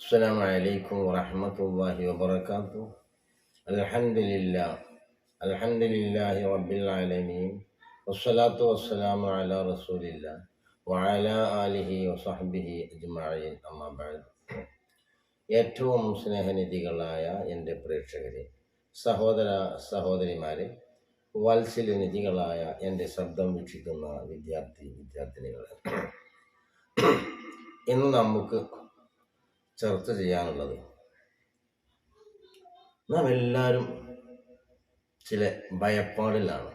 السلام عليكم ورحمة الله وبركاته الحمد لله الحمد لله رب العالمين والصلاة والسلام على رسول الله وعلى آله وصحبه أجمعين أما بعد ഏറ്റവും സ്നേഹനിധികളായ എൻ്റെ പ്രേക്ഷകരെ സഹോദര സഹോദരിമാരെ വാത്സല്യനിധികളായ എൻ്റെ ശബ്ദം വീക്ഷിക്കുന്ന വിദ്യാർത്ഥി വിദ്യാർത്ഥിനികളെ ഇന്ന് നമുക്ക് ചർച്ച ചെയ്യാനുള്ളത്. നാം എല്ലാവരും ചില ഭയപ്പാടിലാണ്.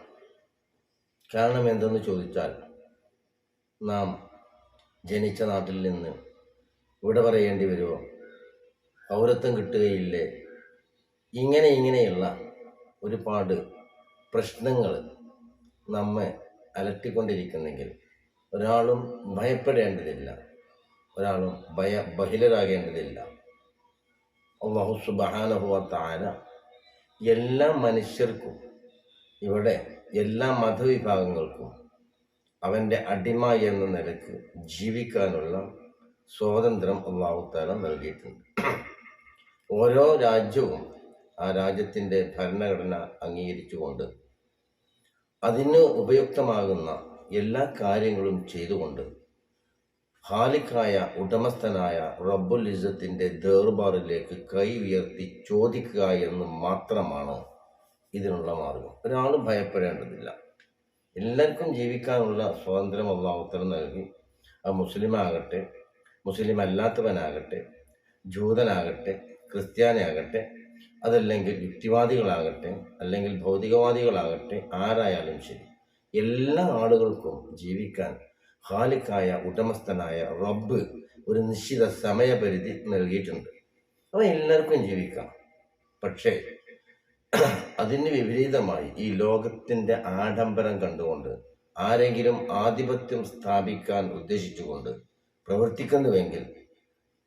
കാരണം എന്തെന്ന് ചോദിച്ചാൽ നാം ജനിച്ച നാട്ടിൽ നിന്ന് ഇവിടെ പറയേണ്ടി വരുമോ പൗരത്വം കിട്ടുകയില്ലേ? ഇങ്ങനെ ഇങ്ങനെയുള്ള ഒരുപാട് പ്രശ്നങ്ങൾ നമ്മെ അലട്ടിക്കൊണ്ടിരിക്കുന്നെങ്കിൽ ഒരാളും ഭയപ്പെടേണ്ടതില്ല. ഒരാളും ഭയ ബഹിലരാകേണ്ടതില്ല. അള്ളാഹു സുബാനഹുവ താര എല്ലാ മനുഷ്യർക്കും ഇവിടെ എല്ലാ മതവിഭാഗങ്ങൾക്കും അവന്റെ അടിമ എന്ന നിലയ്ക്ക് ജീവിക്കാനുള്ള സ്വാതന്ത്ര്യം അള്ളാഹു താല നൽകിയിട്ടുണ്ട്. ഓരോ രാജ്യവും ആ രാജ്യത്തിന്റെ ഭരണഘടന അംഗീകരിച്ചുകൊണ്ട് അതിന് ഉപയുക്തമാകുന്ന എല്ലാ കാര്യങ്ങളും ചെയ്തുകൊണ്ട് ഹാലിക്കായ ഉടമസ്ഥനായ റബ്ബുൽ ഇസത്തിന്റെ ദർബാറിലേക്ക് കൈ ഉയർത്തി ചോദിക്കുക എന്ന് മാത്രമാണ് ഇതിനുള്ള മാർഗം. ഒരാളും ഭയപ്പെടേണ്ടതില്ല. എല്ലാവർക്കും ജീവിക്കാനുള്ള സ്വാതന്ത്ര്യം അള്ളാഹുത്തരം നൽകി. ആ മുസ്ലിമാകട്ടെ മുസ്ലിം അല്ലാത്തവനാകട്ടെ ജൂതനാകട്ടെ ക്രിസ്ത്യാനിയാകട്ടെ അതല്ലെങ്കിൽ യുക്തിവാദികളാകട്ടെ അല്ലെങ്കിൽ ഭൗതികവാദികളാകട്ടെ ആരായാലും ശരി എല്ലാ ആളുകൾക്കും ജീവിക്കാൻ ഹാലിക്കായ ഉടമസ്ഥനായ റബ്ബ് ഒരു നിശ്ചിത സമയപരിധി നൽകിയിട്ടുണ്ട്. അവ എല്ലാവർക്കും ജീവിക്കാം. പക്ഷേ അതിന് വിപരീതമായി ഈ ലോകത്തിന്റെ ആഡംബരം കണ്ടുകൊണ്ട് ആരെങ്കിലും ആധിപത്യം സ്ഥാപിക്കാൻ ഉദ്ദേശിച്ചുകൊണ്ട് പ്രവർത്തിക്കുന്നുവെങ്കിൽ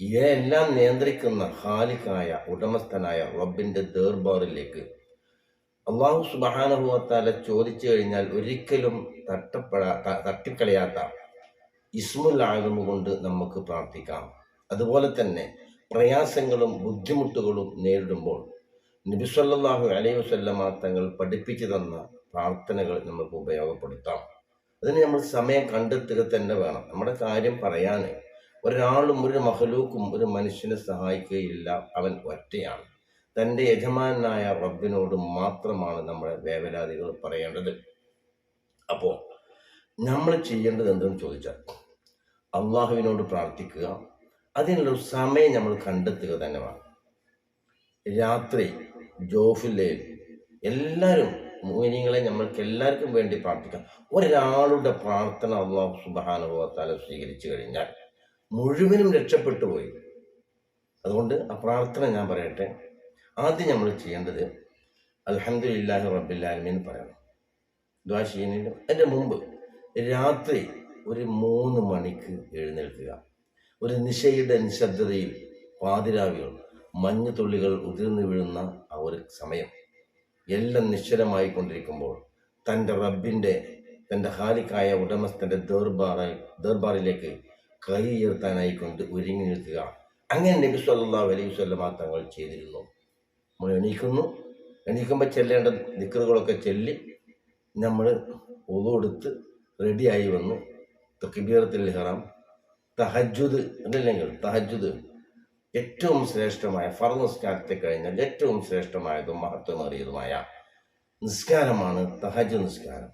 ഇവയെല്ലാം നിയന്ത്രിക്കുന്ന ഹാലിക്കായ ഉടമസ്ഥനായ റബ്ബിന്റെ ദർബാറിലേക്ക് അള്ളാഹു സുബാനുഭവത്താലെ ചോദിച്ചു കഴിഞ്ഞാൽ ഒരിക്കലും തട്ടപ്പെടാ തട്ടിക്കളയാത്ത ഇസ്മുൽ കൊണ്ട് നമുക്ക് പ്രാർത്ഥിക്കാം. അതുപോലെ തന്നെ പ്രയാസങ്ങളും ബുദ്ധിമുട്ടുകളും നേരിടുമ്പോൾ നബിസ്വല്ലാഹു അലൈഹി വസല്ലമ തങ്ങൾ പഠിപ്പിച്ചു തന്ന പ്രാർത്ഥനകൾ നമുക്ക് ഉപയോഗപ്പെടുത്താം. അതിന് നമ്മൾ സമയം കണ്ടെത്തുക തന്നെ വേണം. നമ്മുടെ കാര്യം പറയാൻ ഒരാളും ഒരു മഹലൂക്കും ഒരു മനുഷ്യനെ സഹായിക്കുകയില്ല. അവൻ ഒറ്റയാണ്. തന്റെ യജമാനായ റബ്ബിനോട് മാത്രമാണ് നമ്മുടെ വേവലാതികൾ പറയേണ്ടത്. അപ്പോൾ നമ്മൾ ചെയ്യേണ്ടത് എന്തെന്ന് ചോദിച്ചാൽ അള്ളാഹുവിനോട് പ്രാർത്ഥിക്കുക. അതിനുള്ള സമയം നമ്മൾ കണ്ടെത്തുക തന്നെ വേണം രാത്രി ജോഫില്ലയിൽ എല്ലാവരും മോഹിനികളെ നമ്മൾക്ക് എല്ലാവർക്കും വേണ്ടി പ്രാർത്ഥിക്കാം. ഒരാളുടെ പ്രാർത്ഥന അള്ളാഹു സുബാനുഭവത്താല സ്വീകരിച്ചു കഴിഞ്ഞാൽ മുഴുവനും രക്ഷപ്പെട്ടു പോയി. അതുകൊണ്ട് ആ പ്രാർത്ഥന ഞാൻ പറയട്ടെ. ആദ്യം നമ്മൾ ചെയ്യേണ്ടത് അൽഹംദുലില്ലാഹി റബ്ബില്ലാലമീൻ പറയണം. ദ്വാ ചെയ്യുന്നതിന് അതിന്റെ മുമ്പ് രാത്രി ഒരു മൂന്ന് മണിക്ക് എഴുന്നേൽക്കുക. ഒരു നിശയുടെ നിശബ്ദതയിൽ പാതിരാവികൾ മഞ്ഞുതുള്ളികൾ ഉതിർന്നു വീഴുന്ന ആ ഒരു സമയം. എല്ലാം നിശ്ചലമായി കൊണ്ടിരിക്കുമ്പോൾ തന്റെ റബ്ബിന്റെ തന്റെ ഹാലിക്കായ ഉടമസ്ഥന്റെ ദർബാറായി ദർബാറിലേക്ക് കൈ ഉയർത്താനായി കൊണ്ട് ഒരുങ്ങി നിൽക്കുക. അങ്ങനെ നബി സല്ലാ അലൈഹി വസല്ലമ തങ്ങൾ ചെയ്തിരുന്നു. നമ്മൾ എണീക്കുന്നു. എണീക്കുമ്പോൾ ചെല്ലേണ്ട നിക്കറുകളൊക്കെ ചെല്ലി നമ്മൾ ഒതുകൊടുത്ത് റെഡിയായി വന്ന്. തക്ബീറത്തിൽ ഇഹ്റാം തഹജുദ് അതല്ലെങ്കിൽ തഹജുദ് ഏറ്റവും ശ്രേഷ്ഠമായ ഫർ നിസ്കാരത്തെ കഴിഞ്ഞാൽ ഏറ്റവും ശ്രേഷ്ഠമായതും മഹത്വമേറിയതുമായ നിസ്കാരമാണ് തഹജ് നിസ്കാരം.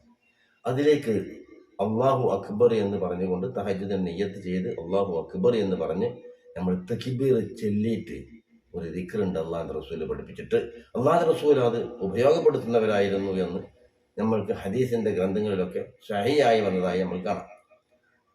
അതിലേക്ക് അള്ളാഹു അക്ബർ എന്ന് പറഞ്ഞുകൊണ്ട് തഹജുദിനെ നെയ്യത്ത് ചെയ്ത് അള്ളാഹു അക്ബർ എന്ന് പറഞ്ഞ് നമ്മൾ തക്കിബീർ ചെല്ലിയിട്ട് ഒരു ദിക്കറുണ്ട് അള്ളാഹ് റസൂൽ പഠിപ്പിച്ചിട്ട്. അള്ളാഹ് റസൂൽ അത് ഉപയോഗപ്പെടുത്തുന്നവരായിരുന്നു എന്ന് നമ്മൾക്ക് ഹദീസിന്റെ ഗ്രന്ഥങ്ങളിലൊക്കെ ഷഹിയായി വന്നതായി നമ്മൾ കാണാം.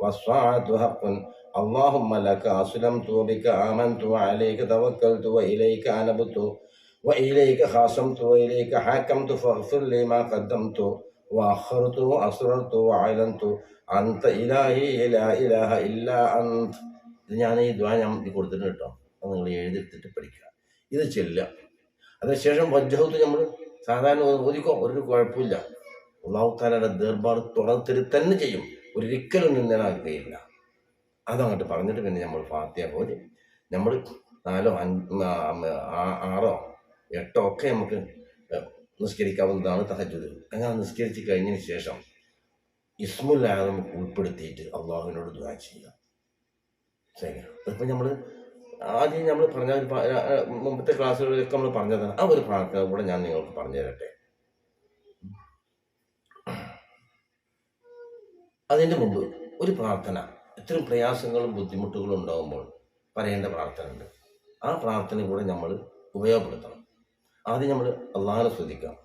والساعة حق اللهم لك أسلمت وبك آمنت وعليك توكلت وإليك أنبت وإليك خاصمت وإليك حاكمت فاغفر لي ما قدمت وأخرت وأسررت وأعلنت أنت إلهي لا إله إلا أنت ഇത് ഞാൻ ഈ ദ്വാ ഞാൻ ഇത് കൊടുത്തിട്ടുണ്ട് കേട്ടോ അത് നിങ്ങൾ എഴുതിയെടുത്തിട്ട് പഠിക്കുക ഇത് ചെല്ലുക അതിനുശേഷം വജ്ജഹത്ത് നമ്മൾ സാധാരണ ഓതിക്കോ ഒരു കുഴപ്പമില്ല അള്ളാഹുത്താലയുടെ ദർബാർ തുറത്തിരി തന്നെ ചെയ്യും ഒരിക്കലും നിന്നനാക്കുകയില്ല അതങ്ങോട്ട് പറഞ്ഞിട്ട് പിന്നെ നമ്മൾ ഫാത്തിയ പോലെ നമ്മൾ നാലോ ആറോ എട്ടോ ഒക്കെ നമുക്ക് നിസ്കരിക്കാവുന്നതാണ് തഹജുദ് അങ്ങനെ നിസ്കരിച്ച് കഴിഞ്ഞതിന് ശേഷം ഇസ്മുല്ലാതെ നമുക്ക് ഉൾപ്പെടുത്തിയിട്ട് അള്ളാഹുവിനോട് ദുആ ചെയ്യുക. ശരി ഇപ്പം നമ്മൾ ആദ്യം നമ്മൾ പറഞ്ഞ മുമ്പത്തെ ക്ലാസ്സുകളിലൊക്കെ നമ്മൾ പറഞ്ഞതാണ്. ആ ഒരു പ്രാർത്ഥന കൂടെ ഞാൻ നിങ്ങൾക്ക് പറഞ്ഞു തരട്ടെ അതിന്റെ മുമ്പ് ഒരു പ്രാർത്ഥന. ഇത്രയും പ്രയാസങ്ങളും ബുദ്ധിമുട്ടുകളും ഉണ്ടാകുമ്പോൾ പറയേണ്ട പ്രാർത്ഥനയുണ്ട്. ആ പ്രാർത്ഥന കൂടെ നമ്മൾ ഉപയോഗപ്പെടുത്തണം. ആദ്യം നമ്മൾ അള്ളാഹനെ ശ്രദ്ധിക്കാം.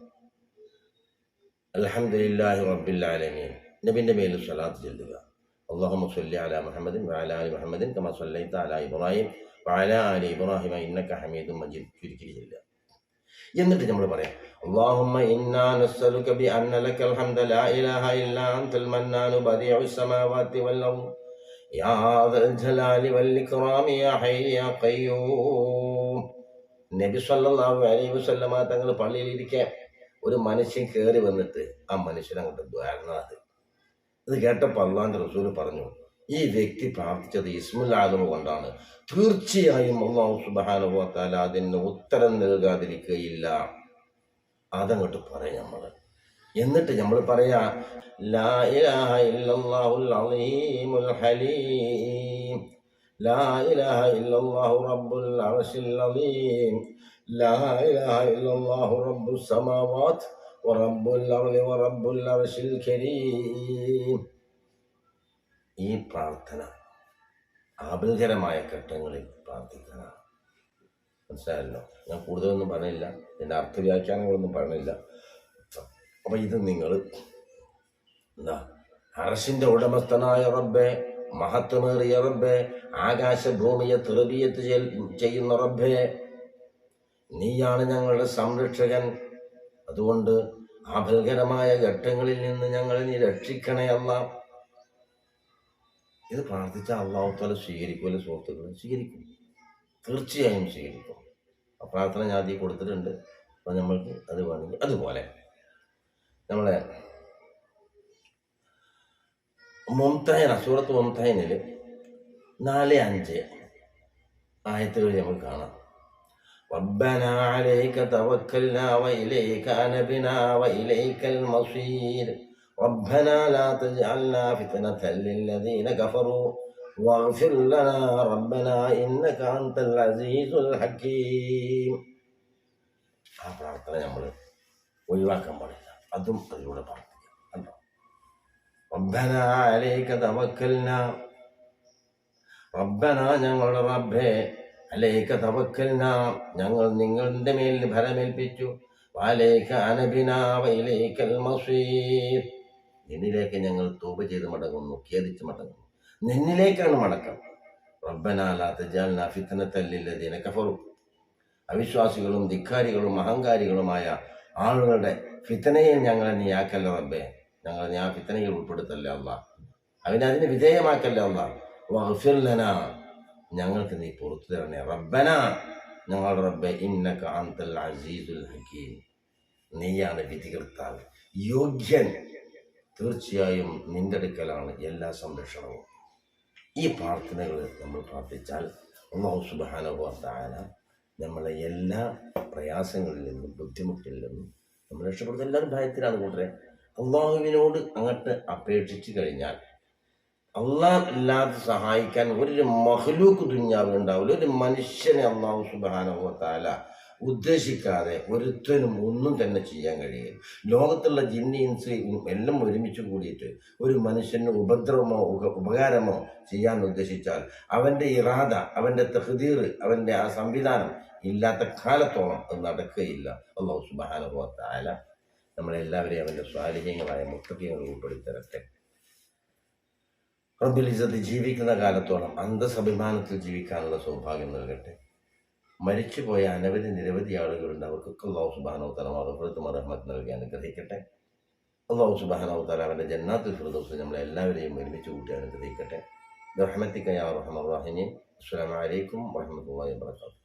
അലഹമുല്ലാഹി റബ്ബില്ലാലമീൻ നബിന്റെ മേലിൽ സ്വലാത്ത് ചെല്ലുക. അള്ളാഹു സല്ലി അല മുഹമ്മദിൻ വാലാലി മുഹമ്മദിൻ കമ സല്ലൈത്ത അല ഇബ്രാഹിം വാല അലി ഇബ്രാഹിമ ഇന്നക്ക ഹമീദും മജീദ് ചുരുക്കിയിരിക്കില്ല എന്നിട്ട് നമ്മൾ പറയാം اللهم إنا نسألك بأن لك الحمد لا إله إلا أنت المنان بديع السماوات والأرض يا ذا الجلال والإكرام يا حي يا قيوم നബി സല്ലല്ലാഹു അലൈഹി വസല്ലമ തങ്ങൾ പള്ളിയിലിരിക്കെ ഒരു മനുഷ്യൻ കയറി വന്നിട്ട് ആ മനുഷ്യൻ അങ്ങോട്ട് ദ്വാരണത് ഇത് കേട്ടപ്പോൾ അള്ളാന്റെ റസൂൽ പറഞ്ഞു ഈ വ്യക്തി പ്രാർത്ഥിച്ചത് ഇസ്മുൽ കൊണ്ടാണ്. തീർച്ചയായും അള്ളാഹു സുബാനുഭവത്താൽ അതിന് ഉത്തരം നൽകാതിരിക്കുകയില്ല അതങ്ങോട്ട് പറയാം നമ്മൾ എന്നിട്ട് നമ്മൾ പറയാ ലാ ഇലാഹ ഇല്ലല്ലാഹുൽ അലീമുൽ ഈ പ്രാർത്ഥന ആപൽകരമായ ഘട്ടങ്ങളിൽ പ്രാർത്ഥിക്കാനാണ് മനസ്സിലായല്ലോ? ഞാൻ കൂടുതലൊന്നും പറഞ്ഞില്ല. എന്റെ അർത്ഥവ്യാഖ്യാനങ്ങളൊന്നും പറഞ്ഞില്ല. അപ്പം ഇത് നിങ്ങൾ എന്താ അറശിന്റെ ഉടമസ്ഥനായ റബ്ബെ മഹത്വമേറിയ റബ്ബെ ആകാശഭൂമിയെ തെറുബിയത്ത് ചെയ്യുന്ന റബ്ബെ നീയാണ് ഞങ്ങളുടെ സംരക്ഷകൻ. അതുകൊണ്ട് ആഭൽകരമായ ഘട്ടങ്ങളിൽ നിന്ന് ഞങ്ങളെ നീ രക്ഷിക്കണേ അല്ല. ഇത് പ്രാർത്ഥിച്ച അള്ളാഹുത്താല സ്വീകരിക്കുമല്ലോ സുഹൃത്തുക്കൾ സ്വീകരിക്കും തീർച്ചയായും സ്വീകരിക്കും ആ പ്രാർത്ഥന ഞാൻ ആദ്യം കൊടുത്തിട്ടുണ്ട് അപ്പോൾ നമ്മൾക്ക് അത് വേണമെങ്കിൽ അതുപോലെ നമ്മളെ മുംതൈന സൂറത്ത് മുംതൈനിൽ നാല് അഞ്ച് ആയത്തുകൾ നമുക്ക് കാണാം ربنا عليك توكلنا وإليك أنبنا وإليك المصير ربنا لا تجعلنا فتنة للذين كفروا واغفر لنا ربنا إنك أنت العزيز الحكيم ആ പ്രാർത്ഥന നമ്മൾ ഒഴിവാക്കാൻ പാടില്ല അതും അതിലൂടെ പ്രാർത്ഥിക്കാം കണ്ടോ റബ്ബന അലൈക തവക്കൽന റബ്ബന ഞങ്ങളുടെ റബ്ബേ അലൈക തവക്കൽന ഞങ്ങൾ നിങ്ങളുടെ മേൽ ഫലമേൽപ്പിച്ചു വാലേക്ക അനബിന വൈലേക്കൽ മസീർ നിന്നിലേക്ക് ഞങ്ങൾ തൂപ ചെയ്ത് മടങ്ങുന്നു ഖേദിച്ച് മടങ്ങുന്നു. നിന്നിലേക്കാണ് മടക്കം. റബ്ബനാലാത്ത ജാൽന അവിശ്വാസികളും ധിക്കാരികളും അഹങ്കാരികളുമായ ആളുകളുടെ ഫിത്തനയെ ഞങ്ങളെ നീ ആക്കല്ല റബ്ബേ. ഞങ്ങളെ നീ ആ ഫിത്തനയിൽ ഉൾപ്പെടുത്തല്ല അല്ല അവനെ അതിന് വിധേയമാക്കല്ല അല്ല ഞങ്ങൾക്ക് നീ പുറത്തു തരണേ. റബ്ബന. ഞങ്ങളുടെ റബ്ബെ ഇന്നക അന്തൽ അസീസുൽ ഹക്കീം. നീയാണ് വിധികർത്താവ്. യോഗ്യൻ. തീർച്ചയായും നിന്റെ അടുക്കലാണ് എല്ലാ സംരക്ഷണവും. ഈ പ്രാർത്ഥനകൾ നമ്മൾ പ്രാർത്ഥിച്ചാൽ അള്ളാഹു സുബാനുഭവത്തായ നമ്മളെ എല്ലാ പ്രയാസങ്ങളിൽ നിന്നും ബുദ്ധിമുട്ടിൽ നിന്നും നമ്മൾ രക്ഷപ്പെടുന്ന എല്ലാവരും ഭയത്തിലാണ് കൂട്ടരെ. അള്ളാഹുവിനോട് അങ്ങോട്ട് അപേക്ഷിച്ച് കഴിഞ്ഞാൽ അള്ളാഹ് ഇല്ലാതെ സഹായിക്കാൻ ഒരു മഹ്ലൂക്ക് തുഞ്ഞാവുണ്ടാവില്ല ഒരു മനുഷ്യനെ അള്ളാഹു സുബാനുഭവത്താല ഉദ്ദേശിക്കാതെ ഒരുത്തനും ഒന്നും തന്നെ ചെയ്യാൻ കഴിയില്ല. ലോകത്തുള്ള ജിന്നി ഇൻസ് എല്ലാം ഒരുമിച്ച് കൂടിയിട്ട് ഒരു മനുഷ്യന് ഉപദ്രവമോ ഉപ- ഉപകാരമോ ചെയ്യാൻ ഉദ്ദേശിച്ചാൽ അവന്റെ ഇറാദ അവന്റെ തഹദീർ അവന്റെ ആ സംവിധാനം ഇല്ലാത്ത കാലത്തോളം അത് നടക്കുകയില്ല. അള്ളാഹു സുബാനുഭവത്തായ നമ്മളെല്ലാവരെയും അവന്റെ സ്വാലിഹ്യങ്ങളായ മുത്തകങ്ങൾ ഉൾപ്പെടുത്തരട്ടെ റബ്ബുൽ ഇസത്ത് ജീവിക്കുന്ന കാലത്തോളം അന്തസ്സഭിമാനത്തിൽ ജീവിക്കാനുള്ള സൗഭാഗ്യം നൽകട്ടെ. മരിച്ചുപോയ അനവധി നിരവധി ആളുകളുണ്ട്. അവർക്കൊക്കെ അള്ളാഹു സുബാനോത്തല തല മറപ്പുറത്ത് മറഹമത്ത് നൽകി അനുഗ്രഹിക്കട്ടെ. അള്ളാഹു സുബാനോത്തല തല അവന്റെ ജന്നാത്തുൽ നമ്മളെ എല്ലാവരെയും ഒരുമിച്ച് കൂട്ടി അനുഗ്രഹിക്കട്ടെ. റഹ്മത്തിക്കയാ റഹ്മർ അസ്സാം അസ്സലാമു അലൈക്കും വാത്തു